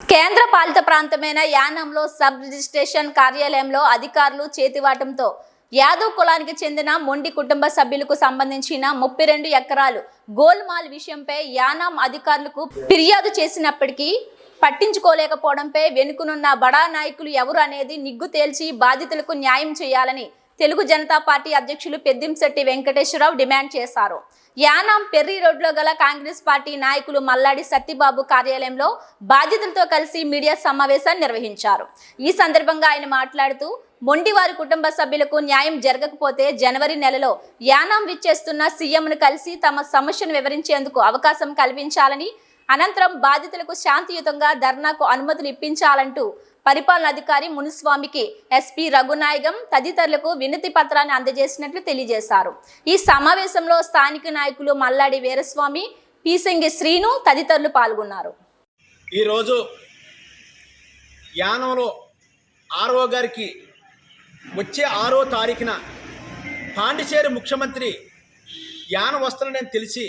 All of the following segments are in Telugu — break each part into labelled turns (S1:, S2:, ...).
S1: కేంద్ర పాలిత ప్రాంతమైన యానంలో సబ్ రిజిస్ట్రేషన్ కార్యాలయంలో అధికారులు చేతివాటంతో యాదవ్ కులానికి చెందిన మొండి కుటుంబ సభ్యులకు సంబంధించిన ముప్పై రెండు ఎకరాలు గోల్మాల్ విషయంపై యానాం అధికారులకు ఫిర్యాదు చేసినప్పటికీ పట్టించుకోలేకపోవడంపై వెనుకనున్న బడా నాయకులు ఎవరు అనేది నిగ్గు తేల్చి బాధితులకు న్యాయం చేయాలని తెలుగు జనతా పార్టీ అధ్యక్షులు పెద్దింశెట్టి వెంకటేశ్వరరావు డిమాండ్ చేశారు. యానాం పెర్రి రోడ్లో గల కాంగ్రెస్ పార్టీ నాయకులు మల్లాడి సత్తిబాబు కార్యాలయంలో బాధితులతో కలిసి మీడియా సమావేశాన్ని నిర్వహించారు. ఈ సందర్భంగా ఆయన మాట్లాడుతూ మొండి వారి కుటుంబ సభ్యులకు న్యాయం జరగకపోతే జనవరి నెలలో యానాం విచ్చేస్తున్న సీఎంను కలిసి తమ సమస్యను వివరించేందుకు అవకాశం కల్పించాలని అనంతరం బాధితులకు శాంతియుతంగా ధర్నాకు అనుమతులు ఇప్పించాలంటూ పరిపాలనాధికారి మునుస్వామికి ఎస్పీ రఘునాయగం తదితరులకు వినతి పత్రాన్ని అందజేసినట్లు తెలియజేశారు. ఈ సమావేశంలో స్థానిక నాయకులు మల్లాడి వీరస్వామి పీసంగి శ్రీను తదితరులు పాల్గొన్నారు.
S2: ఈరోజు యానంలో ఆరో గారికి వచ్చే ఆరో తారీఖున పాండిచేరి ముఖ్యమంత్రి యానం వస్తున్నాడని తెలిసి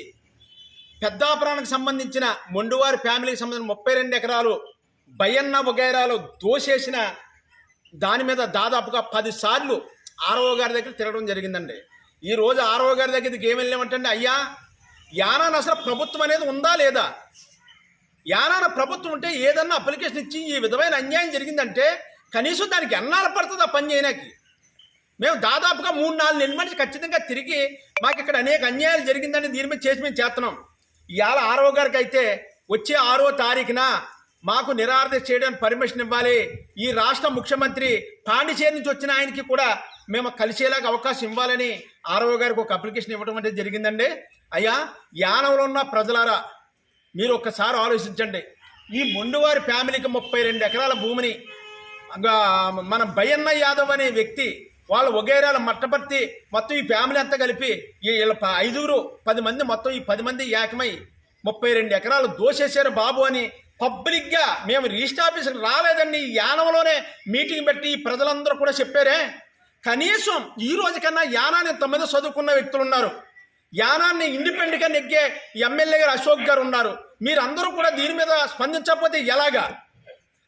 S2: పెద్దాపురానికి సంబంధించిన మొండువారి ఫ్యామిలీకి సంబంధించిన ముప్పై రెండు ఎకరాలు బయన్న వగైరాలో దోషేసిన దాని మీద దాదాపుగా పదిసార్లు ఆర్ఓ గారి దగ్గర తిరగడం జరిగిందండి. ఈ రోజు ఆర్ఓ గారి దగ్గరికి ఏం వెళ్ళామంటే అయ్యా యానాన్ని అసలు ప్రభుత్వం అనేది ఉందా లేదా? యానాన ప్రభుత్వం ఉంటే ఏదన్నా అప్లికేషన్ ఇచ్చి ఈ విధమైన అన్యాయం జరిగిందంటే కనీసం దానికి ఎన్నాళ్ళు పడుతుంది ఆ పని చేయడానికి? మేము దాదాపుగా మూడు నాలుగు నెలల నుంచి ఖచ్చితంగా తిరిగి మాకు ఇక్కడ అనేక అన్యాయాలు జరిగిందని దీని మీద చేసి మేము చేస్తున్నాం. ఇవాళ ఆరో గారికి అయితే వచ్చే ఆరో తారీఖున మాకు నిరారణ చేయడానికి పర్మిషన్ ఇవ్వాలి. ఈ రాష్ట్ర ముఖ్యమంత్రి పాండిచేరి నుంచి వచ్చిన ఆయనకి కూడా మేము కలిసేలాగా అవకాశం ఇవ్వాలని ఆరో గారికి ఒక అప్లికేషన్ ఇవ్వడం అనేది జరిగిందండి. అయ్యా యానంలో ఉన్న ప్రజలారా మీరు ఒక్కసారి ఆలోచించండి. ఈ మొండువారి ఫ్యామిలీకి ముప్పై రెండు ఎకరాల భూమిని మన భయన్న యాదవ్ అనే వ్యక్తి వాళ్ళ వగైరాల మట్టపర్తి మొత్తం ఈ ఫ్యామిలీ అంతా కలిపి ఈ వీళ్ళ ప- ఐదుగురు పది మంది మొత్తం ఈ పది మంది ఏకమై ముప్పై రెండు ఎకరాలు దోషేశారు బాబు అని పబ్లిక్గా మేము రిజిస్టర్ ఆఫీస్కి రాలేదండి యానంలోనే మీటింగ్ పెట్టి ప్రజలందరూ కూడా చెప్పారే. కనీసం ఈ రోజు కన్నా యానాన్ని తొమ్మిది చదువుకున్న వ్యక్తులు ఉన్నారు. యానాన్ని ఇండిపెండెంట్గా నెగ్గే ఎమ్మెల్యే గారు అశోక్ గారు ఉన్నారు. మీరందరూ కూడా దీని మీద స్పందించకపోతే ఎలాగా?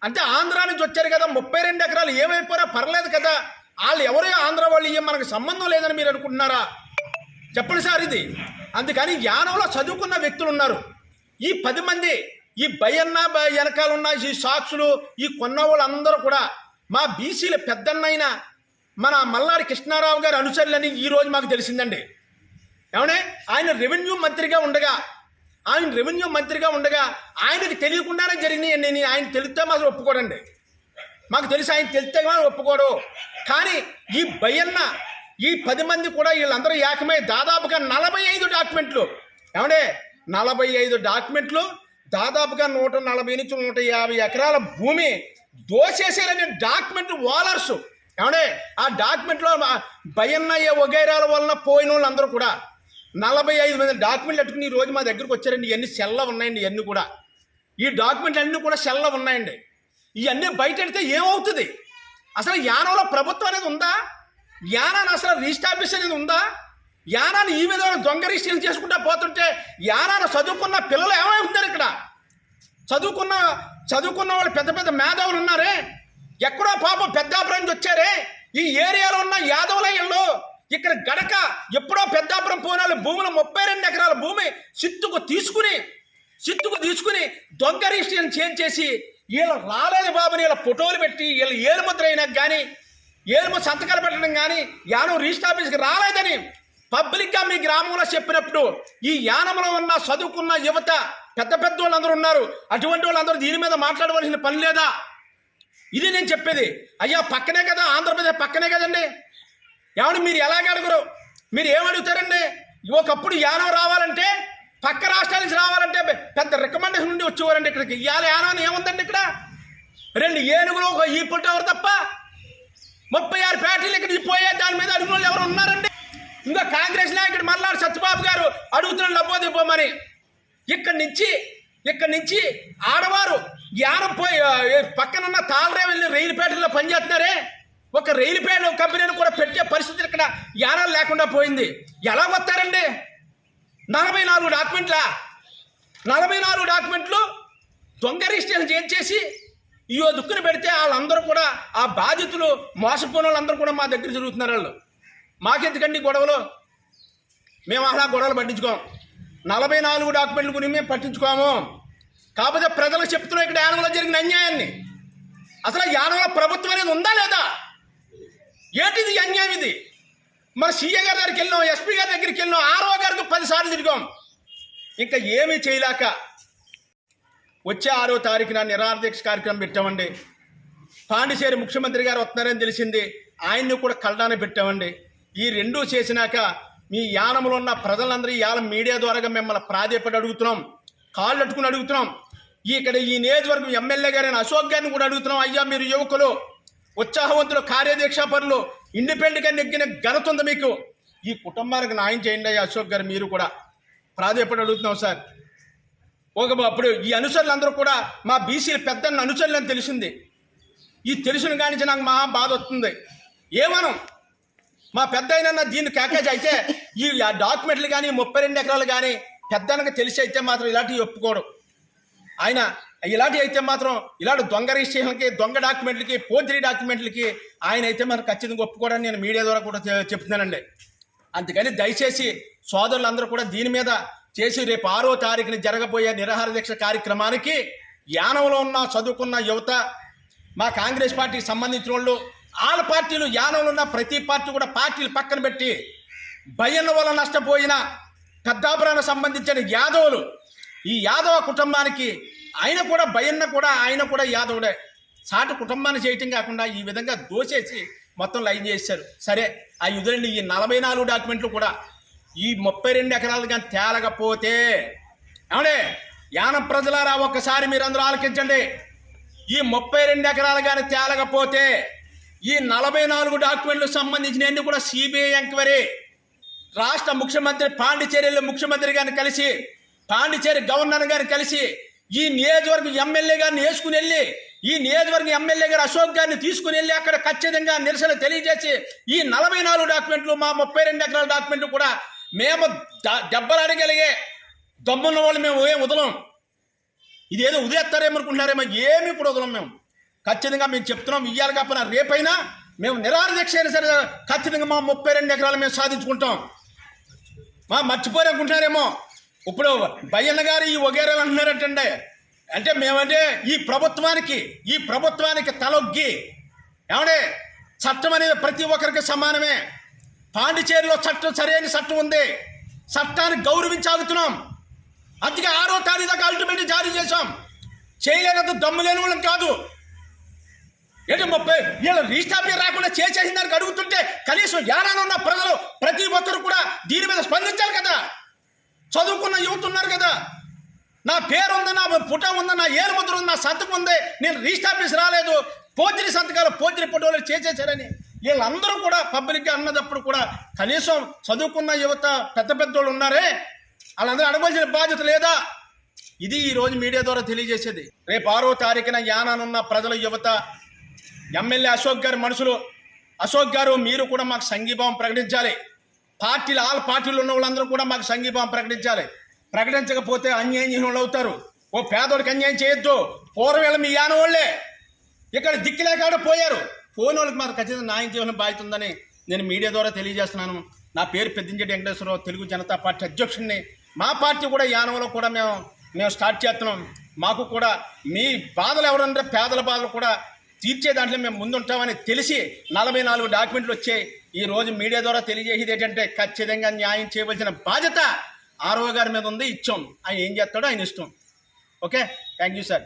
S2: అంటే ఆంధ్ర నుంచి వచ్చారు కదా ముప్పై రెండు ఎకరాలు ఏమైపోయినా పర్లేదు కదా వాళ్ళు ఎవరే ఆంధ్ర వాళ్ళు ఏం మనకు సంబంధం లేదని మీరు అనుకుంటున్నారా? చెప్పండి సార్ ఇది. అందుకని యానంలో చదువుకున్న వ్యక్తులు ఉన్నారు. ఈ పది మంది ఈ భయన్న వెనకాల ఉన్న ఈ సాక్షులు ఈ కొన్న వాళ్ళందరూ కూడా మా బీసీల పెద్దన్నైన మన మల్లాడి కృష్ణారావు గారి అనుచరులని ఈ రోజు మాకు తెలిసిందండి. ఏమనే ఆయన రెవెన్యూ మంత్రిగా ఉండగా ఆయన రెవెన్యూ మంత్రిగా ఉండగా ఆయనకి తెలియకుండానే జరిగినాయి నేను ఆయన తెలిస్తే మాకు ఒప్పుకోడండి. మాకు తెలిసి ఆయన తెలిస్తే కానీ ఒప్పుకోడు. కానీ ఈ భయన్న ఈ పది మంది కూడా వీళ్ళందరూ ఏకమై దాదాపుగా నలభై ఐదు డాక్యుమెంట్లు. ఏమండే? నలభై ఐదు డాక్యుమెంట్లు దాదాపుగా నూట నలభై నుంచి నూట యాభై ఎకరాల భూమి దోచేసేయాలనే డాక్యుమెంట్ వాలర్స్. ఏమంటే ఆ డాక్యుమెంట్లో భయన్నయ్య వగైరాల వలన పోయిన వాళ్ళందరూ కూడా నలభై ఐదు మంది డాక్యుమెంట్లు పెట్టుకుని ఈ రోజు మా దగ్గరకు వచ్చారండి. ఇవన్నీ సెల్ల ఉన్నాయండి ఇవన్నీ కూడా. ఈ డాక్యుమెంట్లు అన్నీ కూడా సెల్ల ఉన్నాయండి. ఇవన్నీ బయట పెడితే ఏమవుతుంది? అసలు యానంలో ప్రభుత్వం అనేది ఉందా? యానాన్ని అసలు రీస్టాబ్లిష్ అనేది ఉందా? యానాన్ని ఈ విధంగా దొంగ చేసుకుంటా పోతుంటే యానాన్ని చదువుకున్న పిల్లలు ఏమవుతున్నారు ఇక్కడ? చదువుకున్న చదువుకున్న వాళ్ళు పెద్ద పెద్ద మేధావులు ఉన్నారే? ఎక్కడో పాపం పెద్దాపురం నుంచి వచ్చారే? ఈ ఏరియాలో ఉన్న యాదవుల ఇళ్ళు ఇక్కడ గడక ఎప్పుడో పెద్దాపురం పోనాలు భూములు ముప్పై రెండు ఎకరాల భూమి సిత్తుకు తీసుకుని సిత్తుకు తీసుకుని దొంగ రిజిస్ట్రేషన్ చేంజ్ చేసి వీళ్ళు రాలేదు బాబుని వీళ్ళ ఫోటోలు పెట్టి వీళ్ళు ఏరుముద్ర అయినా కానీ ఏరుము సంతకాలు పెట్టడం కానీ యానం రిజిస్టర్ ఆఫీస్కి రాలేదని పబ్లిక్గా మీ గ్రామంలో చెప్పినప్పుడు ఈ యానంలో ఉన్న చదువుకున్న యువత పెద్ద పెద్ద వాళ్ళందరూ ఉన్నారు. అటువంటి వాళ్ళందరూ దీని మీద మాట్లాడవలసిన పని లేదా? ఇది నేను చెప్పేది. అయ్యా పక్కనే కదా ఆంధ్రప్రదేశ్ పక్కనే కదండి. ఎవడు మీరు ఎలాగ అడగరు? మీరు ఏమడుగుతారండి ఒకప్పుడు యానం రావాలంటే పక్క రాష్ట్రాల నుంచి రావాలంటే పెద్ద రికమెండేషన్ నుండి వచ్చేవారండి ఇక్కడికి. ఇవాళ యానం ఏముందండి ఇక్కడ? రెండు ఏనుగులు ఒక ఈ పుట్టవరు తప్ప ముప్పై ఆరు ఫ్యాక్టరీలు ఇక్కడ పోయే దాని మీద అడుగున ఎవరు ఉన్నారండి? ఇంకా కాంగ్రెస్ నాయకుడు మల్లారు సత్యబాబు గారు అడుగుతున్న లబ్బోదిపోమని ఇక్కడి నుంచి ఇక్కడి నుంచి ఆడవారు యానం పోయి పక్కనున్న తాళరే వెళ్ళి రైలుపేటలో పనిచేస్తున్నారే? ఒక రైలుపేట కంపెనీని కూడా పెట్టే పరిస్థితి ఇక్కడ యానాలు లేకుండా పోయింది. ఎలా వస్తారండి? నలభై నాలుగు డాక్యుమెంట్లా? నలభై నాలుగు డాక్యుమెంట్లు దొంగ రిజిస్ట్రేషన్ చేయించేసి ఇయో దుక్కును పెడితే వాళ్ళందరూ కూడా ఆ బాధితులు మోసపోయిన వాళ్ళందరూ కూడా మా దగ్గర జరుగుతున్నారు వాళ్ళు. మాకెందుకండి గొడవలు? మేము అలా గొడవలు పట్టించుకోం. నలభై నాలుగు డాక్యుమెంట్ల గురించి మేము పట్టించుకోము. కాకపోతే ప్రజలకు చెప్తున్నాం ఇక్కడ యానంలో జరిగిన అన్యాయాన్ని. అసలు యానవల ప్రభుత్వం అనేది ఉందా లేదా? ఏంటిది ఈ అన్యాయం ఇది? మరి సీఏ గారి దగ్గరికి వెళ్ళాం ఎస్పీ గారి దగ్గరికి వెళ్ళాం ఆర్ఓ గారికి పదిసార్లు తిరిగాం. ఇంకా ఏమీ చేయలేక వచ్చే ఆరో తారీఖున నిరాదీక్ష కార్యక్రమం పెట్టామండి. పాండిచేరి ముఖ్యమంత్రి గారు వస్తున్నారని తెలిసింది. ఆయన్ని కూడా కళ్ళడాన్ని పెట్టామండి. ఈ రెండూ చేసినాక మీ యానంలో ఉన్న ప్రజలందరూ ఇవాళ మీడియా ద్వారా మిమ్మల్ని ప్రాధేయపడి అడుగుతున్నాం. కాళ్ళు అట్టుకుని అడుగుతున్నాం. ఇక్కడ ఈ నియోజకవర్గం ఎమ్మెల్యే గారైన అశోక్ గారిని కూడా అడుగుతున్నాం. అయ్యా మీరు యువకులు ఉత్సాహవంతులు కార్యదీక్షాపరులు ఇండిపెండెంట్గా నెగ్గిన ఘనత ఉంది మీకు. ఈ కుటుంబానికి న్యాయం చేయండి అయ్యా అశోక్ గారు మీరు కూడా ప్రాధేయపడి అడుగుతున్నాం సార్. ఒక అప్పుడు ఈ అనుచరులందరూ కూడా మా బీసీల పెద్దన్న అనుచరులు అని తెలిసింది. ఈ తెలిసిన కానించి నాకు మహా బాధ వస్తుంది. ఏమనం? మా పెద్ద అయినా దీన్ని ప్యాకేజ్ అయితే ఈ డాక్యుమెంట్లు కానీ ముప్పై రెండు ఎకరాలు కానీ పెద్దనకు తెలిసి అయితే మాత్రం ఇలాంటివి ఒప్పుకోడు ఆయన ఇలాంటివి అయితే మాత్రం ఇలాంటి దొంగ రిజిస్ట్రేషన్కి దొంగ డాక్యుమెంట్లకి పోతిరి డాక్యుమెంట్లకి ఆయన అయితే మనకు ఖచ్చితంగా ఒప్పుకోవడానికి నేను మీడియా ద్వారా కూడా చెప్తున్నానండి. అందుకని దయచేసి సోదరులందరూ కూడా దీని మీద చేసి రేపు ఆరో తారీఖున జరగబోయే నిరాహార దీక్ష కార్యక్రమానికి యానంలో ఉన్న చదువుకున్న యువత మా కాంగ్రెస్ పార్టీకి సంబంధించిన వాళ్ళు వాళ్ళ పార్టీలు యానంలో ఉన్న ప్రతి పార్టీ కూడా పార్టీలు పక్కన పెట్టి భయం వల్ల నష్టపోయిన కద్దాపురానికి సంబంధించిన యాదవులు. ఈ యాదవ కుటుంబానికి ఆయన కూడా భయన్న కూడా ఆయన కూడా యాదవుడే. సాటి కుటుంబాన్ని చేయటం కాకుండా ఈ విధంగా దోచేసి మొత్తం లైన్ చేశారు. సరే ఆ ఎదురండి ఈ నలభై నాలుగు డాక్యుమెంట్లు కూడా ఈ ముప్పై రెండు ఎకరాలు కానీ తేలకపోతే ఏమండే? యానం ప్రజలారా ఒక్కసారి మీరందరూ ఆలకించండి. ఈ ముప్పై రెండు ఎకరాలు కానీ తేలకపోతే ఈ నలభై నాలుగు డాక్యుమెంట్లకు సంబంధించినవన్నీ కూడా సిబిఐ ఎంక్వైరీ. రాష్ట్ర ముఖ్యమంత్రి పాండిచేరిలో ముఖ్యమంత్రి గారిని కలిసి పాండిచేరి గవర్నర్ గారిని కలిసి ఈ నియోజకవర్గం ఎమ్మెల్యే గారిని వేసుకుని వెళ్ళి ఈ నియోజకవర్గం ఎమ్మెల్యే గారు అశోక్ గారిని తీసుకుని వెళ్ళి అక్కడ ఖచ్చితంగా నిరసన తెలియజేసి ఈ నలభై నాలుగు డాక్యుమెంట్లు మా ముప్పై రెండు ఎకరాల డాక్యుమెంట్లు కూడా మేము దెబ్బలు అడగలిగే దమ్మున్న వాళ్ళు మేము ఏం వదలం. ఇదేదో ఉదయత్తారేమనుకుంటున్నారేమో ఏమి ఇప్పుడు వదలం మేము. ఖచ్చితంగా మేము చెప్తున్నాం ఇయ్యాలి కాకపోయినా రేపైనా మేము నిరాహార దీక్ష అయినా సరే ఖచ్చితంగా మా ముప్పై రెండు ఎకరాలు మేము సాధించుకుంటాం. మా మర్చిపోరనుకుంటున్నారేమో ఇప్పుడు బయ్యన్న గారు ఈ వగేరాలు అంటున్నారంటండి. అంటే మేమంటే ఈ ప్రభుత్వానికి ఈ ప్రభుత్వానికి తలొగ్గి ఏమంటే చట్టం అనేది ప్రతి ఒక్కరికి సమానమే. పాండిచేరిలో చట్టం సరైన చట్టం ఉంది. చట్టాన్ని గౌరవించాగుతున్నాం అందుకే ఆరో తారీఖు దాకా అల్టిమేట్ జారీ చేశాం. చేయలేనంత దమ్ము లేని వాళ్ళం కాదు. ఏంటి ముప్పై వీళ్ళు రీస్టాబ్లీ రాకుండా చేసేసిన దానికి అడుగుతుంటే కనీసం యానాన ఉన్న ప్రజలు ప్రతి ఒక్కరు కూడా దీని మీద స్పందించాలి కదా. చదువుకున్న యువత ఉన్నారు కదా. నా పేరు ఉంది నా పుట ఉంది నా ఏలుముద్ర ఉంది నా సంతకం ఉంది నేను రీస్టాబ్లిష్ రాలేదు. పోతిరి సంతకాలు పోతిరి ఫోటోలు చేసేసారని. వీళ్ళందరూ కూడా పబ్లిక్గా అన్నదప్పుడు కూడా కనీసం చదువుకున్న యువత పెద్ద పెద్దోళ్ళు ఉన్నారే? వాళ్ళందరూ అడగవలసిన బాధ్యత లేదా? ఇది ఈరోజు మీడియా ద్వారా తెలియజేసేది. రేపు ఆరో తారీఖున యానానున్న ప్రజల యువత ఎమ్మెల్యే అశోక్ గారి మనుషులు అశోక్ గారు మీరు కూడా మాకు సంఘీభావం ప్రకటించాలి. పార్టీలు ఆల్ పార్టీలు ఉన్న వాళ్ళందరూ కూడా మాకు సంఘీభావం ప్రకటించాలి. ప్రకటించకపోతే అన్యాయం వాళ్ళు అవుతారు. ఓ పేదోడికి అన్యాయం చేయొద్దు. పూర్వేళ మీ యాన వాళ్ళే ఇక్కడ దిక్కులేకాడ పోయారు. పోయిన వాళ్ళకి మాకు ఖచ్చితంగా న్యాయం చేయాలని బాధ్యత ఉందని నేను మీడియా ద్వారా తెలియజేస్తున్నాను. నా పేరు పెద్దించెట్టి వెంకటేశ్వరరావు తెలుగు జనతా పార్టీ అధ్యక్షుడిని. మా పార్టీ కూడా యానవలో కూడా మేము మేము స్టార్ట్ చేస్తున్నాం. మాకు కూడా మీ బాధలు ఎవరంటే పేదల బాధలు కూడా తీర్చే దాంట్లో మేము ముందుంటామని తెలిసి నలభై నాలుగు డాక్యుమెంట్లు వచ్చాయి. ఈరోజు మీడియా ద్వారా తెలియజేసేది ఏంటంటే ఖచ్చితంగా న్యాయం చేయవలసిన బాధ్యత ఆర్ఓ గారి మీద ఉంది ఇచ్చాం. ఆయన ఏం చేస్తాడో ఆయన ఇష్టం. ఓకే? Thank you sir.